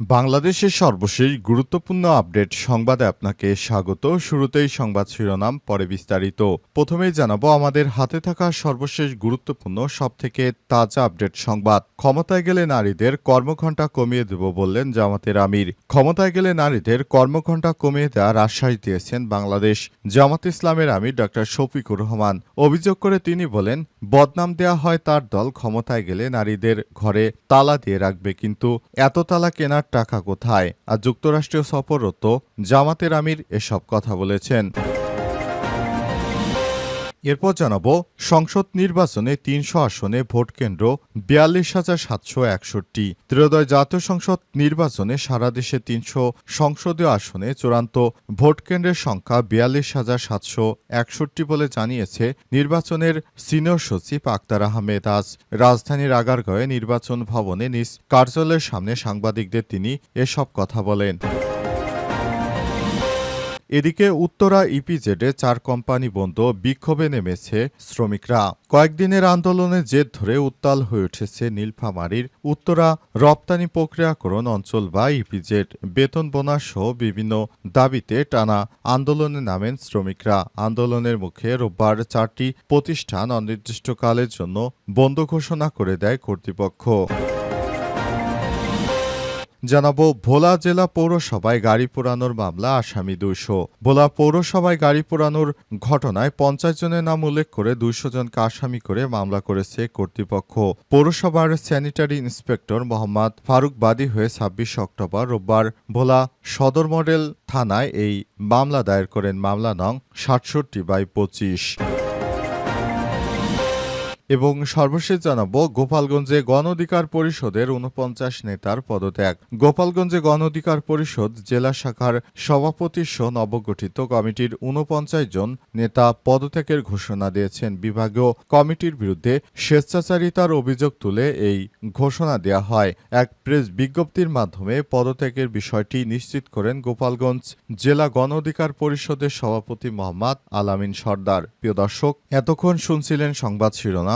বাংলাদেশের সর্বশেষ গুরুত্বপূর্ণ আপডেট সংবাদে আপনাকে স্বাগত। শুরুতেই সংবাদ শিরোনাম, পরে বিস্তারিত। প্রথমেই জানাব, আমাদের হাতে থাকা সর্বশেষ গুরুত্বপূর্ণ, সবথেকে তাজা আপডেট সংবাদ। ক্ষমতায় গেলে নারীদের কর্মঘণ্টা কমিয়ে দেব বললেন জামাতের আমির। ক্ষমতায় গেলে নারীদের কর্মঘণ্টা কমিয়ে দেওয়ার আশ্বাস দিয়েছেন বাংলাদেশ জামাত ইসলামের আমির ডক্টর শফিকুর রহমান। অভিযোগ করে তিনি বলেন বদনাম দেয়া হয় তার দল ক্ষমতায় গেলে নারীদের ঘরে তালা দিয়ে রাখবে, কিন্তু এত তালা কেনার টাকা কোথায়? আর যুক্তরাষ্ট্রীয় সফররত জামাতের আমির এসব কথা বলেছেন। এরপর জানাব, সংসদ নির্বাচনে তিনশো আসনে ভোট কেন্দ্র বিয়াল্লিশ হাজার সাতশো একষট্টি। ত্রয়োদয় জাতীয় সংসদ নির্বাচনে সারা দেশে তিনশো সংসদীয় আসনে চূড়ান্ত ভোট কেন্দ্রের সংখ্যা বিয়াল্লিশ হাজার সাতশো একষট্টি বলে জানিয়েছে নির্বাচনের সিনিয়র সচিব আক্তার আহমেদ আজ। রাজধানীর আগারগাঁয়ে নির্বাচন ভবনে নিজ কার্যালয়ের সামনে সাংবাদিকদের তিনি এসব কথা বলেন। এদিকে উত্তরা ইপিজেডে চার কোম্পানি বন্ধ বিক্ষোভে নেমেছে শ্রমিকরা। কয়েকদিনের আন্দোলনের জের ধরে উত্তাল হয়ে উঠেছে নীলফামারীর উত্তরা রপ্তানি প্রক্রিয়াকরণ অঞ্চল বা ইপিজেড। বেতন বোনাস সহ বিভিন্ন দাবিতে টানা আন্দোলনে নামেন শ্রমিকরা। আন্দোলনের মুখে রোববার চারটি প্রতিষ্ঠান অনির্দিষ্টকালের জন্য বন্ধ ঘোষণা করে দেয় কর্তৃপক্ষ। জানাব, ভোলা জেলা পৌরসভায় গাড়ি পোড়ানোর মামলা আসামি দুইশো। ভোলা পৌরসভায় গাড়ি পোড়ানোর ঘটনায় পঞ্চাশ জনের নাম উল্লেখ করে দুইশো জনকে আসামি করে মামলা করেছে কর্তৃপক্ষ। পৌরসভার স্যানিটারি ইন্সপেক্টর মোহাম্মদ ফারুক বাদী হয়ে ছাব্বিশ অক্টোবর রোববার ভোলা সদর মডেল থানায় এই মামলা দায়ের করেন। মামলা নং সাতষট্টি বাই পঁচিশ। এবং সর্বশেষ জানাব, গোপালগঞ্জে গণ অধিকার পরিষদের উনপঞ্চাশ নেতার পদত্যাগ। গোপালগঞ্জে গণ অধিকার পরিষদ জেলা শাখার সভাপতি সহ নবগঠিত কমিটির উনপঞ্চাশ জন নেতা পদত্যাগের ঘোষণা দিয়েছেন। বিভাগীয় কমিটির বিরুদ্ধে স্বেচ্ছাচারিতার অভিযোগ তুলে এই ঘোষণা দেয়া হয়। এক প্রেস বিজ্ঞপ্তির মাধ্যমে পদত্যাগের বিষয়টি নিশ্চিত করেন গোপালগঞ্জ জেলা গণ অধিকার পরিষদের সভাপতি মোহাম্মদ আলামিন সর্দার। প্রিয় দর্শক, এতক্ষণ শুনছিলেন সংবাদ শিরোনাম।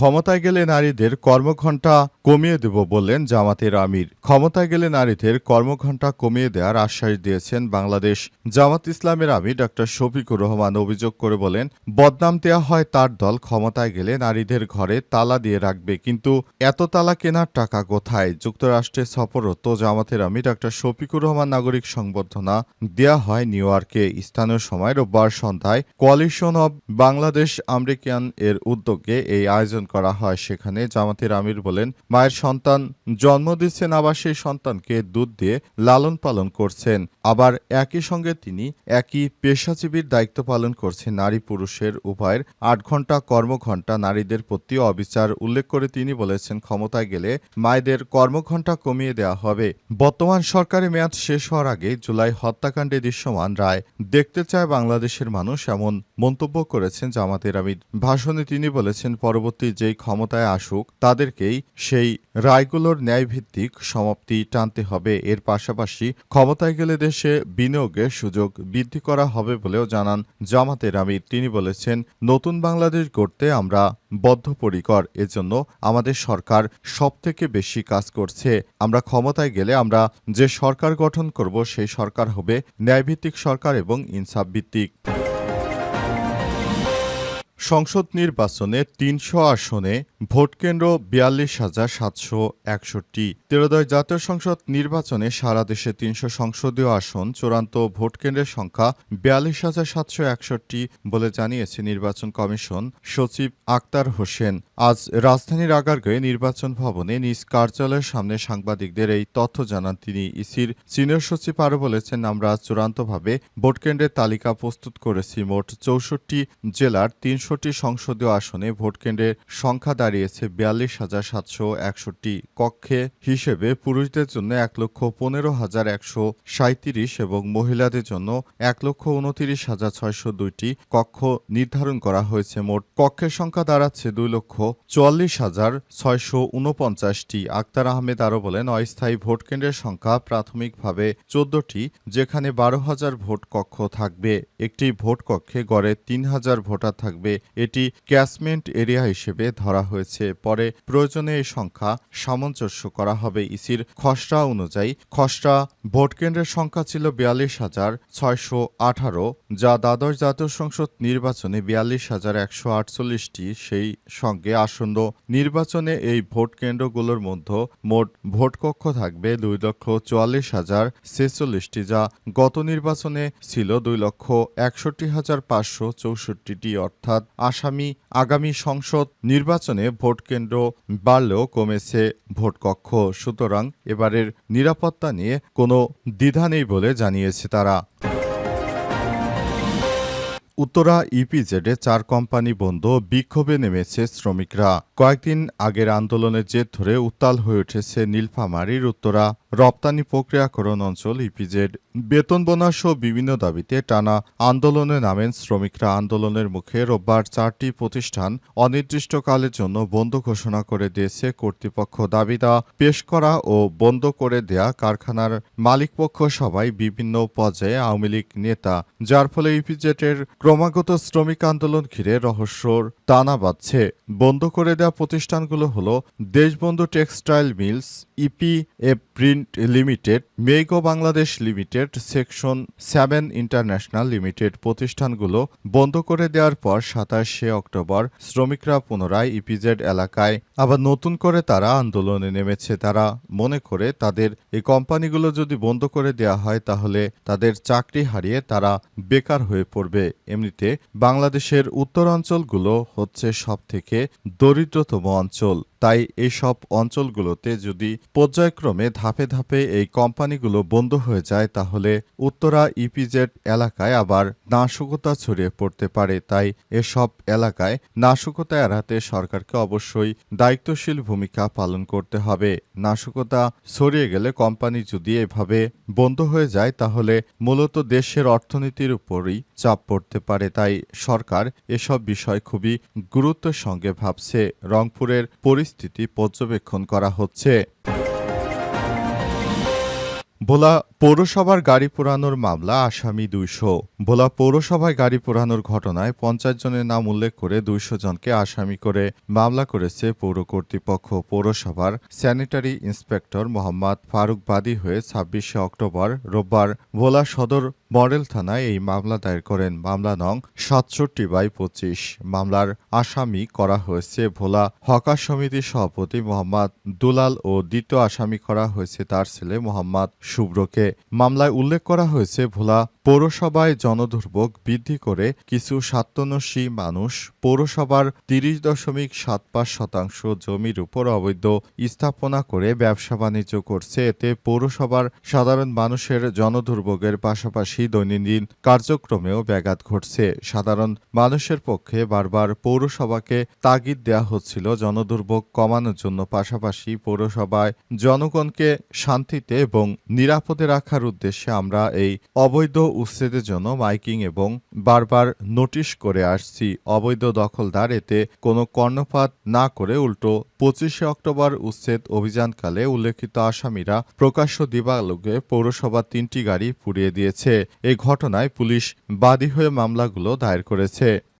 ক্ষমতায় গেলে নারীদের কর্মঘণ্টা কমিয়ে দেব বললেন জামাতের আমির। ক্ষমতায় গেলে নারীদের কর্মঘণ্টা কমিয়ে দেওয়ার আশ্বাস দিয়েছেন বাংলাদেশ জামাত ইসলামের আমির ডক্টর শফিকুর রহমান। অভিযোগ করে বলেন, বদনাম দেওয়া হয় তার দল, ক্ষমতায় গেলে নারীদের ঘরে তালা দিয়ে রাখবে, কিন্তু এত তালা কেনার টাকা কোথায়? যুক্তরাষ্ট্রে সফররত জামাতের আমির ডক্টর শফিকুর রহমান নাগরিক সংবর্ধনা দেয়া হয় নিউ ইয়র্কে। স্থানীয় সময় রোববার সন্ধ্যায় কোয়ালিশন অব বাংলাদেশ আমেরিকান এর উদ্যোগে এই আয়োজন করা হয় সেখানে, জামাতের আমির বলেন, মায়ের সন্তান জন্ম দিচ্ছেন, আবার সেই সন্তানকে দুধ দিয়ে লালন পালন করছেন। আবার একই সঙ্গে তিনি একই পেশাজীবীর দায়িত্ব পালন করছেন নারী পুরুষের উভয়ের। আট ঘণ্টা কর্মঘণ্টা নারীদের প্রতি অবিচার উল্লেখ করে তিনি বলেছেন, ক্ষমতায় গেলে মায়েদের কর্মঘণ্টা কমিয়ে দেওয়া হবে। বর্তমান সরকারের মেয়াদ শেষ হওয়ার আগে জুলাই হত্যাকাণ্ডে দৃশ্যমান রায়। দেখতে চায় বাংলাদেশের মানুষ, এমন মন্তব্য করেছেন জামাতের আমির। ভাষণে তিনি বলেছেন, পরবর্তী যেই ক্ষমতায় আসুক, তাদেরকেই সেই রায়গুলোর ন্যায়ভিত্তিক সমাপ্তি টানতে হবে। এর পাশাপাশি ক্ষমতায় গেলে দেশে বিনিয়োগের সুযোগ বৃদ্ধি করা হবে বলেও জানান জামাতের আমির। তিনি বলেছেন, নতুন বাংলাদেশ গড়তে আমরা বদ্ধপরিকর। এজন্য আমাদের সরকার সবথেকে বেশি কাজ করছে। আমরা ক্ষমতায় গেলে আমরা যে সরকার গঠন করব, সেই সরকার হবে ন্যায়ভিত্তিক সরকার এবং ইনসাফ ভিত্তিক। সংসদ নির্বাচনে তিনশো আসনে ভোটকেন্দ্র বিয়াল্লিশ হাজার সাতশো একষট্টি। তেরোদয় জাতীয় সংসদ নির্বাচনে সারা দেশে তিনশো সংসদীয় আসন, চূড়ান্ত ভোটকেন্দ্রের সংখ্যা বিয়াল্লিশ হাজার সাতশো একষট্টি বলে জানিয়েছে নির্বাচন কমিশন সচিব আক্তার হোসেন। আজ রাজধানীর আগারগাঁয়ে নির্বাচন ভবনে নিজ কার্যালয়ের সামনে সাংবাদিকদের এই তথ্য জানান তিনি। ইসির সিনিয়র সচিব আরও বলেছেন, আমরা চূড়ান্তভাবে ভোটকেন্দ্রের তালিকা প্রস্তুত করেছি। মোট চৌষট্টি জেলার তিনশোটি সংসদীয় আসনে ভোটকেন্দ্রের সংখ্যা দাঁড়িয়েছে বিয়াল্লিশ হাজার সাতশো একষট্টি কক্ষে। হিসেবে পুরুষদের জন্য এক লক্ষ পনেরো হাজার একশো সাঁত্রিশ এবং মহিলাদের জন্য এক লক্ষ উনতিরিশ হাজার ছয়শো দুইটি কক্ষ নির্ধারণ করা হয়েছে মোট। কক্ষের সংখ্যা দাঁড়াচ্ছে দুই লক্ষ চুয়াল্লিশ হাজার ছয়শো উনপঞ্চাশটি। আক্তার আহমেদ আরও বলেন, অস্থায়ী ভোটকেন্দ্রের সংখ্যা প্রাথমিকভাবে চোদ্দটি, যেখানে বারো হাজার ভোট কক্ষ থাকবে। একটি ভোট কক্ষে গড়ে তিন হাজার ভোটার থাকবে। এটি ক্যাশমেন্ট এরিয়া হিসেবে ধরা হয়েছে। পরে প্রয়োজনে এই সংখ্যা সামঞ্জস্য করা হবে। ইসির খসড়া অনুযায়ী খসড়া ভোটকেন্দ্রের সংখ্যা ছিল বিয়াল্লিশ হাজার ছয়শো আঠারো, যা দ্বাদশ জাতীয় সংসদ নির্বাচনে বিয়াল্লিশ হাজার একশো আটচল্লিশটি। সেই সঙ্গে আসন্ন নির্বাচনে এই ভোট কেন্দ্রগুলোর মধ্যে মোট ভোটকক্ষ থাকবে দুই লক্ষ চুয়াল্লিশ হাজার ছেচল্লিশটি, যা গত নির্বাচনে ছিল দুই লক্ষ একষট্টি হাজার পাঁচশো চৌষট্টিটি। অর্থাৎ আসামি আগামী সংসদ নির্বাচনে ভোট কেন্দ্র বাড়লেও কমেছে ভোট কক্ষ। সুতরাং এবারের নিরাপত্তা নিয়ে কোনো দ্বিধা নেই বলে জানিয়েছে তারা। উত্তরা ইপিজেডে চার কোম্পানি বন্ধ বিক্ষোভে নেমেছে শ্রমিকরা। কয়েকদিন আগের আন্দোলনের জের ধরে উত্তাল হয়ে উঠেছে নীলফামারীর উত্তরা। রপ্তানি প্রক্রিয়াকরণ অঞ্চল ইপিজেড বেতন বোনাস সহ বিভিন্ন দাবিতে টানা আন্দোলনে নামেন শ্রমিকরা। আন্দোলনের মুখে রোববার চারটি প্রতিষ্ঠান অনির্দিষ্টকালের জন্য বন্ধ ঘোষণা করে দিয়েছে কর্তৃপক্ষ। দাবিদা পেশ করা ও বন্ধ করে দেয়া কারখানার মালিকপক্ষ সবাই বিভিন্ন পর্যায়ে আওয়ামী লীগ নেতা, যার ফলে ইপিজেটের ক্রমাগত শ্রমিক আন্দোলন ঘিরে রহস্যর টানা বাঁধছে। বন্ধ করে দেয়া প্রতিষ্ঠানগুলো হলো Deshbandhu textile mills EP A print limited Mego Bangladesh limited section seven international limited প্রতিষ্ঠানগুলো বন্ধ করে দেওয়ার পর সাতাশে অক্টোবর শ্রমিকরা পুনরায় ইপিজেড এলাকায় আবার নতুন করে তারা আন্দোলনে নেমেছে। তারা মনে করে তাদের এই কোম্পানিগুলো যদি বন্ধ করে দেওয়া হয় তাহলে তাদের চাকরি হারিয়ে তারা বেকার হয়ে পড়বে। এমনিতে বাংলাদেশের উত্তরাঞ্চলগুলো হচ্ছে সবথেকে দরিদ্রতম অঞ্চল। তাই এইসব অঞ্চলগুলোতে যদি পর্যায়ক্রমে ধাপে ধাপে এই কোম্পানিগুলো বন্ধ হয়ে যায়, তাহলে উত্তরা ইপিজেড এলাকায় আবার নাশকতা ছড়িয়ে পড়তে পারে। তাই এসব এলাকায় নাশকতা এড়াতে সরকারকে অবশ্যই দায়িত্বশীল ভূমিকা পালন করতে হবে। নাশকতা ছড়িয়ে গেলে কোম্পানি যদি এভাবে বন্ধ হয়ে যায়, তাহলে মূলত দেশের অর্থনীতির উপরই চাপ পড়তে পারে। তাই সরকার এসব বিষয় খুবই গুরুত্বের সঙ্গে ভাবছে। রংপুরের পরিস্থিতি পর্যবেক্ষণ করা হচ্ছে। ভোলা পৌরসভার গাড়ি পোড়ানোর মামলা আসামি দুইশো। ভোলা পৌরসভায় গাড়ি পোড়ানোর ঘটনায় পঞ্চাশ জনের নাম উল্লেখ করে দুইশো জনকে আসামি করে মামলা করেছে পৌর কর্তৃপক্ষ। পৌরসভার স্যানিটারি ইন্সপেক্টর মোহাম্মদ ফারুক বাদী হয়ে ছাব্বিশে অক্টোবর রোববার ভোলা সদর মডেল থানায় এই মামলা দায়ের করেন মামলা নং সাতষট্টি বাই পঁচিশ। মামলার আসামি করা হয়েছে ভোলা হকার সমিতির সভাপতি মোহাম্মদ দুলাল ও দ্বিতীয় আসামি করা হয়েছে তার ছেলে মোহাম্মদ শুভ্রকে। মামলায় উল্লেখ করা হয়েছে ভোলা পৌরসভায় জনদুর্ভোগ বৃদ্ধি করে কিছু স্বার্থনসী মানুষ পৌরসভার তিরিশ দশমিক সাত পাঁচ শতাংশ জমির উপর অবৈধ স্থাপনা করে ব্যবসা বাণিজ্য করছে। এতে পৌরসভার সাধারণ মানুষের জনদুর্ভোগের পাশাপাশি দৈনন্দিন কার্যক্রমেও ব্যাঘাত ঘটছে। সাধারণ মানুষের পক্ষে বারবার পৌরসভাকে তাগিদ দেওয়া হচ্ছিল জনদুর্ভোগ কমানোর জন্য। পাশাপাশি পৌরসভায় জনগণকে শান্তিতে এবং নিরাপদে রাখার উদ্দেশ্যে আমরা এই অবৈধ উচ্ছেদের জন্য মাইকিং এবং বারবার নোটিশ করে আসছি। অবৈধ দখলদার এতে কোনো কর্ণপাত না করে উল্টো পঁচিশে অক্টোবর উচ্ছেদ অভিযানকালে উল্লেখিত আসামিরা প্রকাশ্য দিবালোকে পৌরসভার তিনটি গাড়ি পুড়িয়ে দিয়েছে। এই ঘটনায় পুলিশ বাদী হয়ে মামলাগুলো দায়ের করেছে।